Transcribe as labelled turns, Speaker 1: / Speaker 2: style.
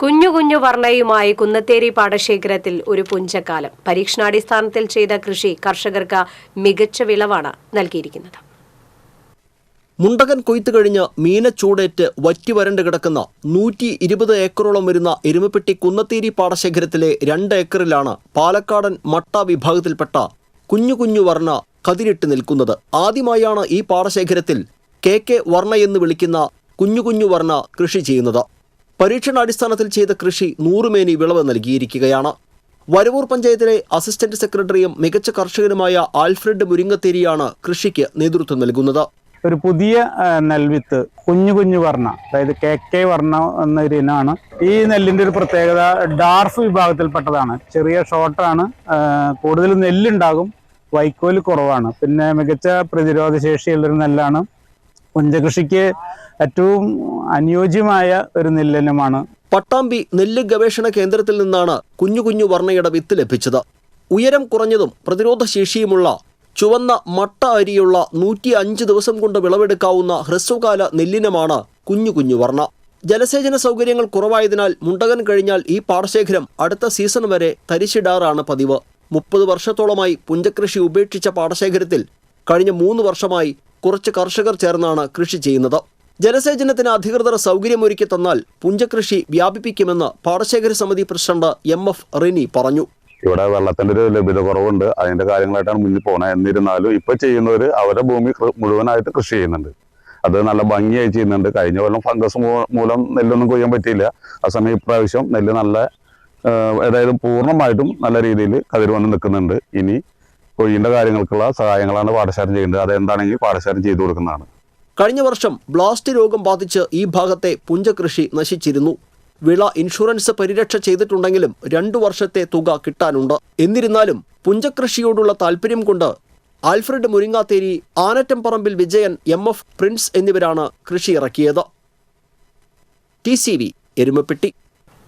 Speaker 1: കുഞ്ഞു കുഞ്ഞു വർണയുമായി കുന്നത്തേരി പാടശേഖരത്തിൽ ഒരു പുഞ്ചക്കാലം. പരീക്ഷണാടിസ്ഥാനത്തിൽ ചെയ്ത കൃഷി കർഷകർക്ക് മികച്ച വിളവാണ് നൽകിയിരിക്കുന്നത്.
Speaker 2: മുണ്ടകൻ കൊയ്ത്ത് കഴിഞ്ഞ് മീനച്ചൂടേറ്റ് വറ്റി വരണ്ട് കിടക്കുന്ന നൂറ്റി ഇരുപത് ഏക്കറോളം വരുന്ന എരുമപ്പെട്ടി കുന്നത്തേരി പാടശേഖരത്തിലെ രണ്ട് ഏക്കറിലാണ് പാലക്കാടൻ മട്ട വിഭാഗത്തിൽപ്പെട്ട കുഞ്ഞു കുഞ്ഞു വർണ കതിരിട്ട് നിൽക്കുന്നത്. ആദ്യമായാണ് ഈ പാടശേഖരത്തിൽ കെ കെ വർണ എന്ന് വിളിക്കുന്ന കുഞ്ഞു കുഞ്ഞു വർണ കൃഷി ചെയ്യുന്നത്. പരീക്ഷണാടിസ്ഥാനത്തിൽ ചെയ്ത കൃഷി നൂറുമേനി വിളവ് നൽകിയിരിക്കുകയാണ്. വരവൂർ പഞ്ചായത്തിലെ അസിസ്റ്റന്റ് സെക്രട്ടറിയും മികച്ച കർഷകനുമായ ആൽഫ്രഡ് മുരിങ്ങത്തേരിയാണ് കൃഷിക്ക് നേതൃത്വം നൽകുന്നത്.
Speaker 3: ഒരു പുതിയ നെൽവിത്ത് കുഞ്ഞു കുഞ്ഞു വർണ അതായത് കെ കെ വർണ എന്നൊരു ഇനമാണ് ഈ നെല്ലിന്റെ ഒരു പ്രത്യേകത. ഡാർഫ് വിഭാഗത്തിൽപ്പെട്ടതാണ്. ചെറിയ ഷോർട്ടാണ് കൂടുതൽ നെല്ലുണ്ടാകും. വൈക്കോൽ കുറവാണ്. പിന്നെ മികച്ച പ്രതിരോധ ശേഷിയുള്ളൊരു നെല്ലാണ്. പുഞ്ചകൃഷിക്ക് ഏറ്റവും അനുയോജ്യമായ ഒരു നെല്ലിനമാണ്
Speaker 2: പട്ടാമ്പി നെല്ല് ഗവേഷണ കേന്ദ്രത്തിൽ നിന്നാണ് കുഞ്ഞു കുഞ്ഞു വർണയുടെ വിത്ത് ലഭിച്ചത്. ഉയരം കുറഞ്ഞതും പ്രതിരോധ ശേഷിയുമുള്ള ചുവന്ന മട്ട അരിയുള്ള നൂറ്റി അഞ്ച് ദിവസം കൊണ്ട് വിളവെടുക്കാവുന്ന ഹ്രസ്വകാല നെല്ലിനമാണ് കുഞ്ഞു കുഞ്ഞു വർണ. ജലസേചന സൗകര്യങ്ങൾ കുറവായതിനാൽ മുണ്ടകൻ കഴിഞ്ഞാൽ ഈ പാടശേഖരം അടുത്ത സീസൺ വരെ തരിശിടാറാണ് പതിവ്. മുപ്പത് വർഷത്തോളമായി പുഞ്ചകൃഷി ഉപേക്ഷിച്ച പാടശേഖരത്തിൽ കഴിഞ്ഞ മൂന്ന് വർഷമായി കുറച്ച് കർഷകർ ചേർന്നാണ് കൃഷി ചെയ്യുന്നത്. ജലസേചനത്തിന് അധികൃതർ സൗകര്യമൊരുക്കി തന്നാൽ പുഞ്ചകൃഷി വ്യാപിപ്പിക്കുമെന്ന് പാടശേഖര സമിതി പ്രസിഡന്റ് എം എഫ് റിനി പറഞ്ഞു.
Speaker 4: ഇവിടെ വെള്ളത്തിന്റെ ഒരു ലഭ്യത കുറവുണ്ട്. അതിന്റെ കാര്യങ്ങളായിട്ടാണ് മുന്നിൽ പോകുന്നത് എന്നിരുന്നാലും ഇപ്പൊ ചെയ്യുന്നവര് അവരുടെ ഭൂമി മുഴുവനായിട്ട് കൃഷി ചെയ്യുന്നുണ്ട്. അത് നല്ല ഭംഗിയായി ചെയ്യുന്നുണ്ട്. കഴിഞ്ഞ കൊല്ലം ഫംഗസ് മൂലം നെല്ലൊന്നും കൊയ്യാൻ പറ്റിയില്ല. ആ സമയം ഇപ്രാവശ്യം നെല്ല് നല്ല അതായത് പൂർണമായിട്ടും നല്ല രീതിയിൽ കതിർ വന്ന് നിൽക്കുന്നുണ്ട്. ഇനി കൊയ്യേണ്ട കാര്യങ്ങൾക്കുള്ള സഹായങ്ങളാണ് പാടശാല ചെയ്യേണ്ടത് അതെന്താണെങ്കിൽ പാടശാല ചെയ്തു കൊടുക്കുന്നതാണ്.
Speaker 2: കഴിഞ്ഞ വർഷം ബ്ലാസ്റ്റ് രോഗം ബാധിച്ച് ഈ ഭാഗത്തെ പുഞ്ചകൃഷി നശിച്ചിരുന്നു. വിള ഇൻഷുറൻസ് പരിരക്ഷ ചെയ്തിട്ടുണ്ടെങ്കിലും രണ്ടു വർഷത്തെ തുക കിട്ടാനുണ്ട്. എന്നിരുന്നാലും പുഞ്ചകൃഷിയോടുള്ള താല്പര്യം കൊണ്ട് Alfred Muringatheri ആനറ്റം Parambil Vijayan M F Prince എന്നിവരാണ് കൃഷി ഇറക്കിയത് ടി സി വി എരുമപ്പെട്ടി.